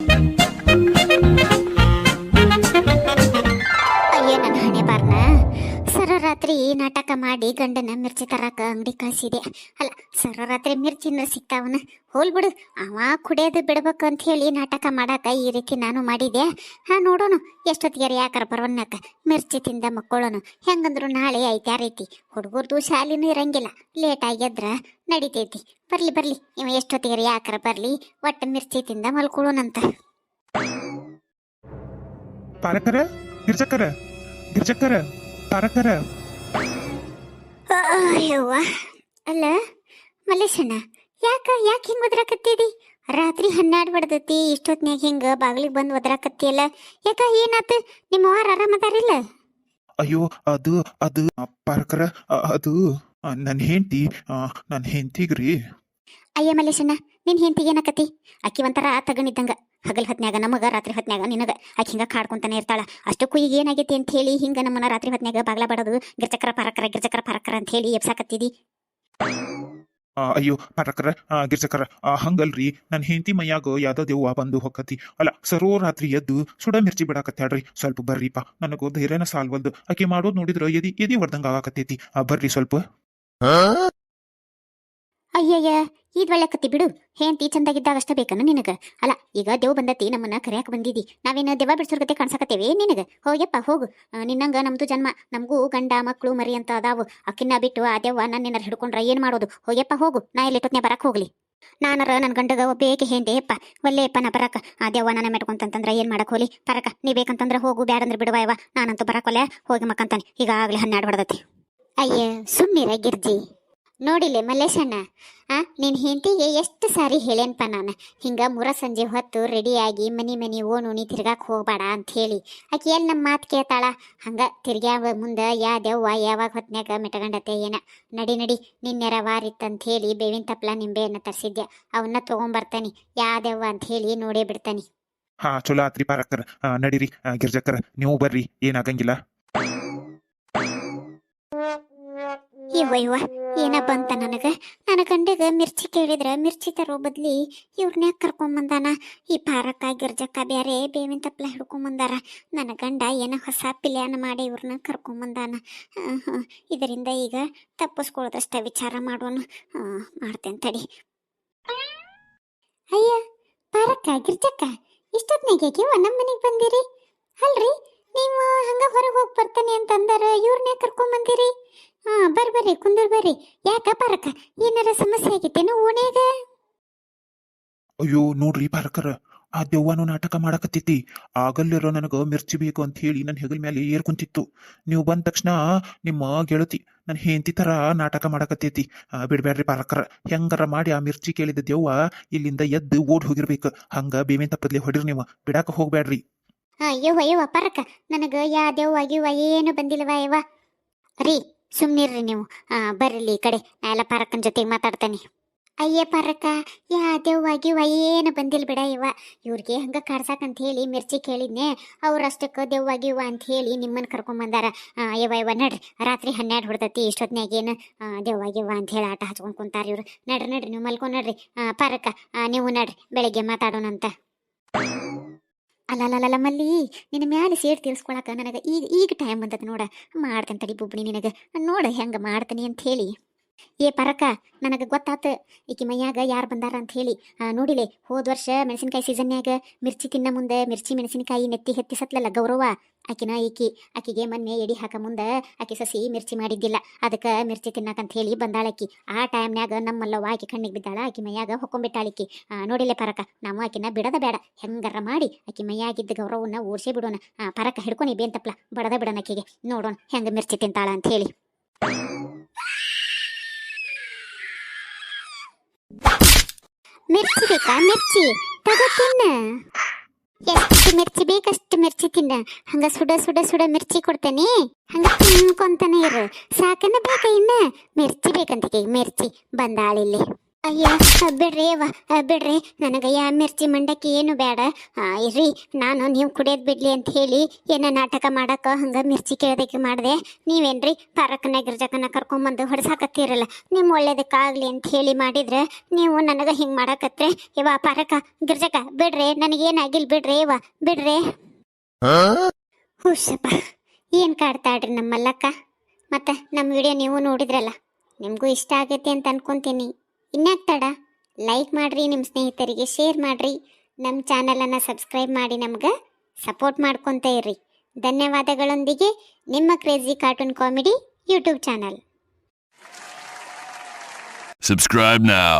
ಅಯ್ಯ ರಾತ್ರಿ ನಾಟಕ ಮಾಡಿ ಗಂಡನ ಮಿರ್ಚಿ ತರಕ ಅಂಗಡಿ ಕಳಿಸಿದೆ. ಅಲ್ಲ ಸರ ರಾತ್ರಿ ಮಿರ್ಚಿನ ಸಿಗ್ತಾವನ? ಹೋಲ್ ಬಿಡು, ಅವ ಕುಡಿಯೋದು ಬಿಡ್ಬೇಕು ಅಂತ ಹೇಳಿ ನಾಟಕ ಮಾಡಾಕ ಈ ರೀತಿ ನಾನು ಮಾಡಿದೆ ಹಾ, ನೋಡೋಣ, ಎಷ್ಟೊತ್ತಿಗೆ ಯಾಕಾರ ಬರೋನ್ನಕ ಮಿರ್ಚಿ ತಿಂದ ಮಕ್ಕಳೋನು? ಹೆಂಗಂದ್ರು ನಾಳೆ ಐತೆ ರೀತಿ. ಹುಡುಗರ್ದು ಶಾಲಿನೂ ಇರಂಗಿಲ್ಲ. ಲೇಟ್ ಆಗ್ಯದ್ರ ನಡಿತೈತಿ. ಬರ್ಲಿ ಬರ್ಲಿ, ಇವ ಎಷ್ಟೊತ್ತಿಗೆ ಯಾಕಾರ ಬರ್ಲಿ? ಒಟ್ಟ ಮಿರ್ಚಿ ತಿಂದ ಮಲ್ಕೊಳ್ಳೋಣಂತ ಪಾರಕರ, ಗಿರ್ಜಕರ ಗಿರ್ಜಕರ, ಪಾರಕರ. ಅಯ್ಯವ್ವ. ಅಲ್ಲ ಮಲ್ಲೇಶಣ್ಣ ಯಾಕ ಯಾಕೆ ಹಿಂಗೆ ಒದ್ರಾಕತ್ತೀರಿ? ರಾತ್ರಿ ಹನ್ನೆರಡು ಬಡ್ದತಿ ಇಷ್ಟೊತ್ನ್ಯಾಗ ಹಿಂಗೆ ಬಾಗಿಲಿಗೆ ಬಂದು ಒದ್ರಾಕತ್ತಿಯಲ್ಲ ಯಾಕ ಏನಾತ? ನಿಮ್ಮ ವಾರ ಆರಾಮದಾರಿಲ್ಲ ಅಯ್ಯೋ ಅದು ಅದು ಪಾರ್ಕರ ಅದು ನನ್ನ ಹೆಂಡತಿ ನನ್ನ ಹೆಂಡತಿಗ್ರಿ. ಅಯ್ಯ ಮಲ್ಲೇಶಣ್ಣ ನಿನ್ ಹೆಂಡತಿಗೆ ಏನಕತಿ ಅಕ್ಕಿ ಒಂಥರ ತಗಣಿದ್ದಂಗ ಹಗಲ್ ಹೊತ್ನ್ಯಾಗ ನಮಗ ರಾತ್ರಿ ಹೊತ್ನ್ಯಾಗ ನಿನಗ ಆಕಿ ಹಿಂಗ ಕಾಡ್ಕೊಂತಾನೆ ಇರ್ತಾಳ. ಅಷ್ಟಕ್ಕೂ ಈಗ ಏನಾಗೈತಿ ಅಂತ ಹೇಳಿ ಹಿಂಗ ನಮ್ಮನ್ನ ರಾತ್ರಿ ಹೊತ್ನ್ಯಾಗ ಬಾಗ್ಲ ಬಡದು ಗಿರ್ಚಕ್ರ ಪರಕರ ಗಿರ್ಚಕ್ರ ಪರಕರ ಅಂತ ಹೇಳಿ ಎಬ್ಸಾಕತ್ತಿದಿ. ಆ, ಅಯ್ಯೋ ಪರಕರ ಆ, ಹಂಗಲ್ರಿ. ನನ್ನ ಹೆಂಡತಿ ಮೈಯಾಗ ಯಾವ್ದೋ ದೆವ್ವ ಬಂದು ಹೊಕ್ಕತಿ. ಅಲ್ಲ ಸರೋ ರಾತ್ರಿ ಎದ್ದು ಸುಡ ಮಿರ್ಚಿ ಬಿಡಾಕತ್ತಾಡ್ರಿ ಸ್ವಲ್ಪ ಬರ್ರಿಪ್ಪ ನನಗೂ ಧೈರ್ಯನ ಸಾಲ್ವಲ್ದು. ಆಕೆ ಮಾಡೋದು ನೋಡಿದ್ರ ಎದಿ ಎದಿ ಹೊಡ್ದಂಗ ಆಗಾಕತ್ತೈತಿ ಆ, ಬರ್ರಿ ಸ್ವಲ್ಪ. ಅಯ್ಯಯ್ಯ, ಈದ್ ಒಳ್ಳೆಕತ್ತಿ ಬಿಡು. ಹೆಂಡತಿ ಚಂದಾಗಿದ್ದಾಗ ಅಷ್ಟ ಬೇಕನ ನಿನಗ. ಅಲ್ಲ, ಈಗ ದೇವ್ ಬಂದತಿ, ನಮ್ಮನ್ನ ಕರ್ಯಾಕ ಬಂದಿದಿ. ನಾವೇನ ದೆವ್ವ ಬಿಡ್ಸೋರ್ ಗತೆ ಕಾಣ್ಸಕತ್ತೇವೆ ನಿನಗ? ಹೋಗ್ಯಪ್ಪ, ಹೋಗು. ನಿನ್ನಂಗ ನಮ್ದು ಜನ್ಮ. ನಮಗೂ ಗಂಡ ಮಕ್ಕಳು ಮರಿ ಅಂತ ಅದಾವು. ಅಕ್ಕಿನ ಬಿಟ್ಟು ಆ ನನ್ನ ಹಿಡ್ಕೊಂಡ್ರ ಏನ್ ಮಾಡೋದು? ಹೋಗ್ಯಪ್ಪ, ಹೋಗು. ನಾ ಇಲ್ಲಿ ಟೊತ್ನೆ ಬರಕ್ ಹೋಗ್ಲಿ. ನಾನರ ನನ್ನ ಗಂಡಗ ಒಬ್ಬೇಕೆ ಹೇಂದೆಯಪ್ಪ ಒಲ್ಲೆಯಪ್ಪ ನಾ ಬರಕ. ಆ ದೇವ ನನ್ನ ಮೆಟ್ಕೊಂತಂತಂದ್ರ ಏನ್ ಮಾಡಕ್ ಹೋಲಿ ಬರಕ. ನೀ ಬೇಕಂತಂದ್ರ ಹೋಗು. ಬ್ಯಾಡಂದ್ರೆ ಬಿಡುವ ನಾನಂತೂ ಬರಕೊಲ್ಲೆ ಹೋಗಿ ಮಕ್ಕಂತಾನೆ. ಈಗಾಗ್ಲೇ ಹನ್ನೆರಡು ಹೊಡೆದತಿ. ಅಯ್ಯ ಸುಮ್ಮನಿರ ಗಿರ್ಜಿ. ನೋಡಿಲೆ ಮಲ್ಲೇಶಣ್ಣ? ಆ ನಿನ್ನ ಹೆಂಡತಿಗೆ ಎಷ್ಟು ಸಾರಿ ಹೇಳೇನ್ಪ ನಾನು? ಹಿಂಗ ಮುರ ಸಂಜೆ ಹೊತ್ತು ರೆಡಿಯಾಗಿ ಮನಿ ಮನಿ ಓ ನುಣಿ ತಿರ್ಗಾಕ್ ಹೋಗ್ಬೇಡ ಅಂತ ಹೇಳಿ. ಆಕೆ ಎಲ್ಲಿ ನಮ್ಮ ಮಾತು ಕೇಳ್ತಾಳ? ಹಂಗ ತಿರ್ಗ್ಯಾವ ಮುಂದೆ ಯಾ ದೆವ್ವ ಯಾವಾಗ ಹೊತ್ನ್ಯಾಗ ಮೆಟಗಂಡತೆ ಏನ? ನಡಿ ನಡಿ ನಿನ್ನೆರ ವಾರಿತ್ತಂತ ಹೇಳಿ ಬೇವಿನ ತಪ್ಲ ನಿಂಬೆಯನ್ನು ತರಿಸಿದ್ಯ. ಅವನ್ನ ತೊಗೊಂಬರ್ತಾನೆ ಯಾ ದೆವ್ವ ಅಂತ ಹೇಳಿ ನೋಡೇ ಬಿಡ್ತಾನೆ. ಹಾ ಚಲೋ ಆತ್ರಿ ಪಾರಕ್ಕರ್ ನಡಿರಿ ಆ, ನೀವು ಬರ್ರಿ ಏನಾಗಂಗಿಲ್ಲ. ಇವ ಇವ ಏನ ಅಂತ ನನಗ? ನನ್ನ ಗಂಡಗ ಮಿರ್ಚಿ ಕೇಳಿದ್ರೆ ಮಿರ್ಚಿ ತರೋ ಬದ್ಲಿ ಇವ್ರನ್ನೇ ಕರ್ಕೊಂಬಂದಾನ ಈ ಪಾರಕ್ಕ ಗಿರ್ಜಕ್ಕ ಬ್ಯಾರೆ ಬೇವಿನ ತಪ್ಪಲ ಹಿಡ್ಕೊಂಬಂದಾರ ನನ್ನ ಗಂಡ ಏನೋ ಹೊಸ ಪ್ಲ್ಯಾನ್ ಮಾಡಿ ಇವ್ರನ್ನ ಕರ್ಕೊಂಬಂದಾನ ಇದರಿಂದ ಈಗ ತಪ್ಪಿಸ್ಕೊಳ್ಳೋದಷ್ಟ ವಿಚಾರ ಮಾಡೋಣ ಮಾಡ್ತೇನೆ ತಡಿ. ಅಯ್ಯ ಪಾರಕ್ಕ ಗಿರ್ಜಕ್ಕ, ಇಷ್ಟೊತ್ನಾಗ ನಮ್ಮ ಮನೆಗೆ ಬಂದಿರಿ? ಅಲ್ರಿ, ನೀವು ಹಂಗ ಹೊರಗೆ ಹೋಗಿ ಬರ್ತಾನೆ ಅಂತಂದಾರ ಇವ್ರನ್ನೇ ಕರ್ಕೊಂಬಂದಿರಿ ಹಾ ಬರ್ರಿ ಬರ್ರಿ ಕುಂದರ್ ಬರ್ರಿ. ಯಾಕ ಪಾರಕ ಏನಾರ ಸಮಸ್ಯೆ ಆಗಿತ್ತೇನು ಓಣ್ಯಾಗ? ಅಯ್ಯೋ ನೋಡ್ರಿ ಪಾರಕರ ಆ ದೆವ್ವನು ನಾಟಕ ಮಾಡಕತ್ತೈತಿ ಆಗಲ್ಲಿರೋ ನನಗ ಮಿರ್ಚಿ ಬೇಕು ಅಂತ ಹೇಳಿ ನನ್ನ ಹೆಗಲ್ ಮೇಲೆ ಏರ್ ಕುಂತಿತ್ತು. ನೀವು ಬಂದ ತಕ್ಷಣ ನಿಮ್ಮ ಗೆಳತಿ ನನ್ನ ಹೆಂಡತಿ ತರ ನಾಟಕ ಮಾಡಕತ್ತೈತಿ. ಆ, ಬಿಡ್ಬ್ಯಾಡ್ರಿ ಪಾರಕರ ಹೆಂಗಾರ ಮಾಡಿ ಆ ಮಿರ್ಚಿ ಕೇಳಿದ ದೆವ್ವ ಇಲ್ಲಿಂದ ಎದ್ದು ಓಡ್ ಹೋಗಿರ್ಬೇಕು. ಹಂಗ ಬೇವಿನ ತಪ್ಪದ್ಲಿ ಹೊಡಿರಿ ನೀವು ಬಿಡಾಕ ಹೋಗ್ಬ್ಯಾಡ್ರಿ. ಅಯ್ಯೋ ಅಯ್ಯೋ ಪಾರಕ ನನಗ ಯಾ ದೆವ್ವ ಗಿವ್ವ ಏನು ಬಂದಿಲ್ವಾ ಯವ್ವ? ರೀ ಸುಮ್ನಿರ್ರಿ ನೀವು. ಬರ್ರಿ ಈ ಕಡೆ. ನಾ ಎಲ್ಲ ಪಾರಕ್ಕನ ಜೊತೆಗೆ ಮಾತಾಡ್ತೇನೆ. ಅಯ್ಯ ಪಾರಕ್ಕ, ಯಾ ದೆವ್ವ ಗಿವ್ವ ಏನು ಬಂದಿಲ್ಲ ಬಿಡ ಇವ. ಇವ್ರಿಗೆ ಹಂಗ ಕಾಡ್ಸಾಕಂತ ಹೇಳಿ ಮಿರ್ಚಿ ಕೇಳಿದ್ನೆ. ಅವ್ರಷ್ಟಕ್ಕೆ ದೆವ್ವಾಗಿ ಇವ ಅಂತ ಹೇಳಿ ನಿಮ್ಮನ್ನ ಕರ್ಕೊಂಬಂದಾರ ಯವ್ವ ಯವ್ವ, ನಡ್ರಿ. ರಾತ್ರಿ ಹನ್ನೆರಡು ಹೊಡ್ದತಿ, ಇಷ್ಟೊತ್ನ್ಯಾಗ ಏನು? ಇವ ಅಂತ ಹೇಳಿ ಆಟ ಹಚ್ಕೊಂಡು ಕುಂತಾರ ಇವ್ರು. ನಡ್ರಿ ನಡ್ರಿ, ನೀವು ಮಲ್ಕೊಂಡ್ ನಡ್ರಿ. ಪಾರಕ್ಕ ನೀವು ನಡ್ರಿ, ಬೆಳಿಗ್ಗೆ ಮಾತಾಡೋಣಂತ. ಅಲ್ಲಲ್ಲಲ್ಲ ಮಲ್ಲಿ, ನಿನ್ನ ಮ್ಯಾಲೆ ಸೇಡ್ ತೀರ್ಸ್ಕೊಳಕ ನನಗೆ ಈಗ ಈಗ ಟೈಮ್ ಬಂದದ ನೋಡ. ಮಾಡ್ತೇನೆ ತಡಿ ಬುಬ್ಣಿ ನಿನಗೆ. ನೋಡ ಹೆಂಗೆ ಮಾಡ್ತೀನಿ ಅಂತ ಹೇಳಿ. ಏ ಪರಕ, ನನಗೆ ಗೊತ್ತಾತ. ಈಕಿ ಮೈಯಾಗ ಯಾರು ಬಂದಾರ ಅಂತ ಹೇಳಿ. ನೋಡಿಲೆ, ಹೋದ ವರ್ಷ ಮೆಣಸಿನಕಾಯಿ ಸೀಸನ್ಯಾಗ ಮಿರ್ಚಿ ತಿನ್ನ ಮುಂದೆ ಮಿರ್ಚಿ ಮೆಣಸಿನಕಾಯಿ ನೆತ್ತಿ ಹೆತ್ತಿ ಸತ್ಲಲ್ಲ ಗೌರವ ಆಕಿನ ಈಕಿ, ಆಕಿಗೆ ಮೊನ್ನೆ ಎಡಿ ಹಾಕ ಮುಂದೆ ಆಕಿ ಸಸಿ ಮಿರ್ಚಿ ಮಾಡಿದ್ದಿಲ್ಲ. ಅದಕ್ಕೆ ಮಿರ್ಚಿ ತಿನ್ನಕಂತ ಹೇಳಿ ಬಂದಾಳಕಿ ಆ ಟೈಮ್ನ್ಯಾಗ ನಮ್ಮಲ್ಲವ ಆಕಿ ಕಣ್ಣಿಗೆ ಬಿದ್ದಾಳ, ಆಕಿ ಮೈಯಾಗ ಅಕ್ಕಿ ನೋಡಿಲೆ ಪರಕ, ನಾವು ಆಕಿನ ಬಿಡದ ಬೇಡ. ಹೆಂಗಾರ ಮಾಡಿ ಆಕಿ ಮೈಯಾಗಿದ್ದ ಗೌರವನ್ನ ಓಡಿಸಿ ಬಿಡೋಣ. ಪರಕ ಹಿಡ್ಕೊನಿ ಬೇಂತಪ್ಲ, ಬಡದ ಬಿಡೋಣ ಆಕಿಗೆ. ನೋಡೋಣ ಹೆಂಗ ಮಿರ್ಚಿ ತಿಂತಾಳ ಅಂತ ಹೇಳಿ. ಮಿರ್ಚಿ ಬೇಕಾ ಮಿರ್ಚಿ. ತಗೋ ತಿನ್ನ. ಎಷ್ಟು ಮಿರ್ಚಿ ಬೇಕಷ್ಟು ಮಿರ್ಚಿ ತಿನ್ನ. ಹಂಗ ಸುಡ ಸುಡ ಸುಡ ಮಿರ್ಚಿ ಕೊಡ್ತೇನೆ. ಹಂಗ ತಿನ್ಕೊಂತಾನೆ ಇರು. ಸಾಕನ ಬೇಕ ಇನ್ನ? ಮಿರ್ಚಿ ಬೇಕಂತ ಮಿರ್ಚಿ. ಬಂದಾಳಿಲ್ಲಿ. ಅಯ್ಯ ಬಿಡ್ರಿ ಅವ್ವ ಬಿಡ್ರಿ. ನನಗಯ್ಯ ಯಾ ಮಿರ್ಚಿ ಮಂಡಕ್ಕಿ ಏನು ಬೇಡ ಆ, ಇರ್ರಿ ನಾನು ನೀವು ಕುಡಿಯೋದು ಬಿಡ್ಲಿ ಅಂತ ಹೇಳಿ ಏನ ನಾಟಕ ಮಾಡಕ್ಕ ಹಂಗ ಮಿರ್ಚಿ ಕೇಳೋದಕ್ಕೆ ಮಾಡಿದೆ. ನೀವೇನ್ರಿ ಪಾರಕನ ಗಿರ್ಜಕನ ಕರ್ಕೊಂಬಂದು ಹೊಡ್ಸಾಕತ್ತೀರಲ್ಲ ನಿಮ್ಮ ಒಳ್ಳೇದಕ್ಕಾಗ್ಲಿ ಅಂತ ಹೇಳಿ ಮಾಡಿದ್ರೆ ನೀವು ನನಗೆ ಹಿಂಗೆ ಮಾಡಕತ್ರೆ. ಇವ ಪಾರಕ ಗಿರ್ಜಕ ಬಿಡ್ರಿ ನನಗೇನಾಗಿಲ್ಲ ಬಿಡ್ರಿ ಇವ ಬಿಡ್ರಿ. ಹುಷಪ್ಪ ಏನು ಕಾಡ್ತಾಡ್ರಿ ನಮ್ಮ ಮಲ್ಲಕ್ಕ ಮತ್ತು ನಮ್ಮ ವಿಡಿಯೋ ನೀವು ನೋಡಿದ್ರಲ್ಲ ನಿಮಗೂ ಇಷ್ಟ ಆಗೈತೆ ಅಂತ ಅನ್ಕೊಂತೀನಿ. ಇನ್ಯಾಕ್ ತಡ? ಲೈಕ್ ಮಾಡಿರಿ ನಿಮ್ಮ ಸ್ನೇಹಿತರಿಗೆ ಶೇರ್ ಮಾಡಿರಿ. ನಮ್ಮ ಚಾನಲನ್ನು ಸಬ್ಸ್ಕ್ರೈಬ್ ಮಾಡಿ ನಮ್ಗೆ ಸಪೋರ್ಟ್ ಮಾಡ್ಕೊತ ಇರ್ರಿ. ಧನ್ಯವಾದಗಳೊಂದಿಗೆ ನಿಮ್ಮ crazy cartoon comedy YouTube channel Subscribe now.